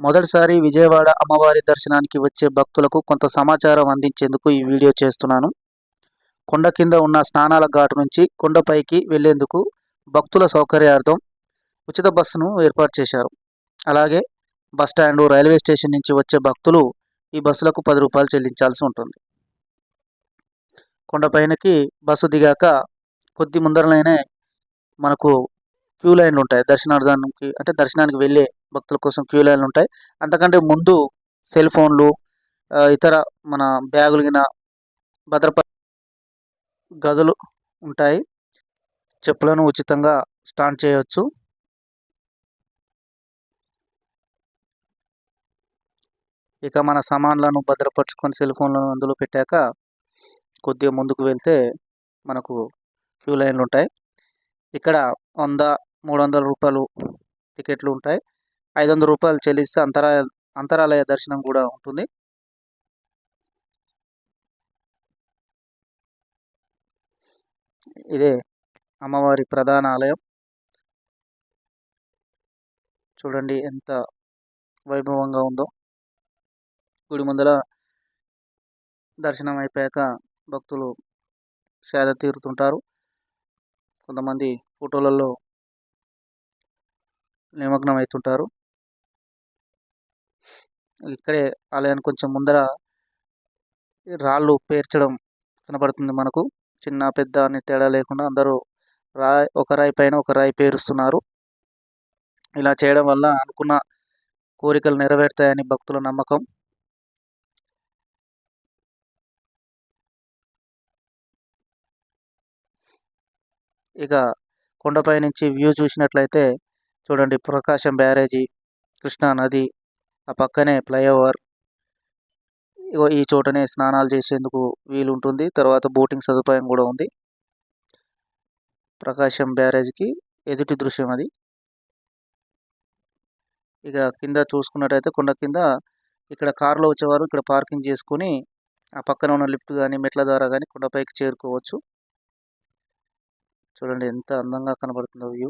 మొదటిసారి విజయవాడ అమ్మవారి దర్శనానికి వచ్చే భక్తులకు కొంత సమాచారం అందించేందుకు ఈ వీడియో చేస్తున్నాను. కొండ కింద ఉన్న స్నానాల ఘాటు నుంచి కొండపైకి వెళ్ళేందుకు భక్తుల సౌకర్యార్థం ఉచిత బస్సును ఏర్పాటు చేశారు. అలాగే బస్ స్టాండ్ రైల్వే స్టేషన్ నుంచి వచ్చే భక్తులు ఈ బస్సులకు పది రూపాయలు చెల్లించాల్సి ఉంటుంది. కొండపైనకి బస్సు దిగాక కొద్ది ముందరలోనే మనకు క్యూ లైన్లు ఉంటాయి. దర్శనార్థానికి అంటే దర్శనానికి వెళ్ళే భక్తుల కోసం క్యూ లైన్లు ఉంటాయి. అంతకంటే ముందు సెల్ ఫోన్లు ఇతర మన బ్యాగులు గిన భద్రప గదులు ఉంటాయి. చెప్పులను ఉచితంగా స్టాండ్ చేయవచ్చు ఇక మన సామాన్లను భద్రపరచుకొని సెల్ ఫోన్లను అందులో పెట్టాక కొద్దిగా ముందుకు వెళ్తే మనకు క్యూ లైన్లు ఉంటాయి. ఇక్కడ వంద మూడు వందల రూపాయలు టికెట్లు ఉంటాయి. ఐదు వందల రూపాయలు చెల్లిస్తే అంతరాయ అంతరాలయ దర్శనం కూడా ఉంటుంది. ఇదే అమ్మవారి ప్రధాన ఆలయం. చూడండి ఎంత వైభవంగా ఉందో. గుడి ముందర దర్శనం అయిపోయాక భక్తులు సేద తీరుతుంటారు. కొంతమంది ఫోటోలలో నిమగ్నం అవుతుంటారు ఇక్కడే ఆలయానికి కొంచెం ముందర రాళ్ళు పేర్చడం కనబడుతుంది మనకు. చిన్న పెద్ద అని తేడా లేకుండా అందరూ రాయి ఒక రాయి పైన ఒక రాయి పేరుస్తున్నారు. ఇలా చేయడం వల్ల అనుకున్న కోరికలు నెరవేరుతాయని భక్తుల నమ్మకం. ఇక కొండపై నుంచి వ్యూ చూసినట్లయితే చూడండి ప్రకాశం బ్యారేజీ కృష్ణా నది ఆ పక్కనే ఫ్లైఓవర్. ఇగో ఈ చోటనే స్నానాలు చేసేందుకు వీలు ఉంటుంది తర్వాత బోటింగ్ సదుపాయం కూడా ఉంది. ప్రకాశం బ్యారేజ్కి ఎదుటి దృశ్యం అది. ఇక కింద చూసుకున్నట్టయితే కొండ కింద ఇక్కడ కారులో వచ్చేవారు ఇక్కడ పార్కింగ్ చేసుకొని ఆ పక్కన ఉన్న లిఫ్ట్ కానీ మెట్ల ద్వారా కానీ కొండపైకి చేరుకోవచ్చు. చూడండి ఎంత అందంగా కనబడుతుందో వ్యూ.